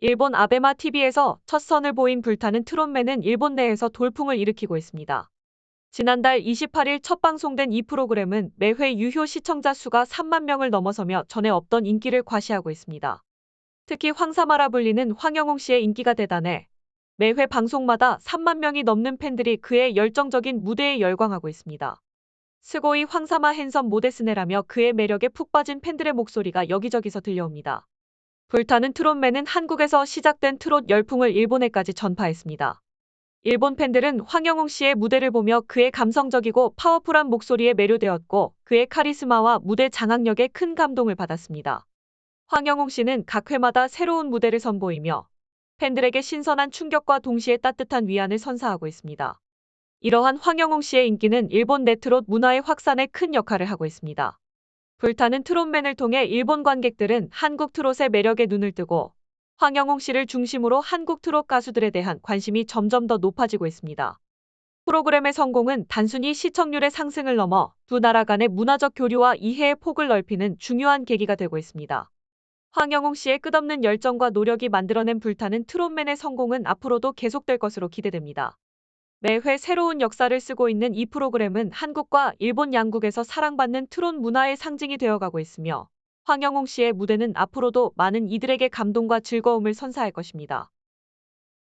일본 아베마 TV에서 첫 선을 보인 불타는 트롯맨은 일본 내에서 돌풍을 일으키고 있습니다. 지난달 28일 첫 방송된 이 프로그램은 매회 유효 시청자 수가 3만 명을 넘어서며 전에 없던 인기를 과시하고 있습니다. 특히 황사마라 불리는 황영웅 씨의 인기가 대단해 매회 방송마다 3만 명이 넘는 팬들이 그의 열정적인 무대에 열광하고 있습니다. 스고이 황사마 핸섬 모데스네라며 그의 매력에 푹 빠진 팬들의 목소리가 여기저기서 들려옵니다. 불타는 트롯맨은 한국에서 시작된 트롯 열풍을 일본에까지 전파했습니다. 일본 팬들은 황영웅 씨의 무대를 보며 그의 감성적이고 파워풀한 목소리에 매료되었고 그의 카리스마와 무대 장악력에 큰 감동을 받았습니다. 황영웅 씨는 각 회마다 새로운 무대를 선보이며 팬들에게 신선한 충격과 동시에 따뜻한 위안을 선사하고 있습니다. 이러한 황영웅 씨의 인기는 일본 네트롯 문화의 확산에 큰 역할을 하고 있습니다. 불타는 트롯맨을 통해 일본 관객들은 한국 트롯의 매력에 눈을 뜨고 황영웅 씨를 중심으로 한국 트롯 가수들에 대한 관심이 점점 더 높아지고 있습니다. 프로그램의 성공은 단순히 시청률의 상승을 넘어 두 나라 간의 문화적 교류와 이해의 폭을 넓히는 중요한 계기가 되고 있습니다. 황영웅 씨의 끝없는 열정과 노력이 만들어낸 불타는 트롯맨의 성공은 앞으로도 계속될 것으로 기대됩니다. 매회 새로운 역사를 쓰고 있는 이 프로그램은 한국과 일본 양국에서 사랑받는 트롯 문화의 상징이 되어가고 있으며 황영웅 씨의 무대는 앞으로도 많은 이들에게 감동과 즐거움을 선사할 것입니다.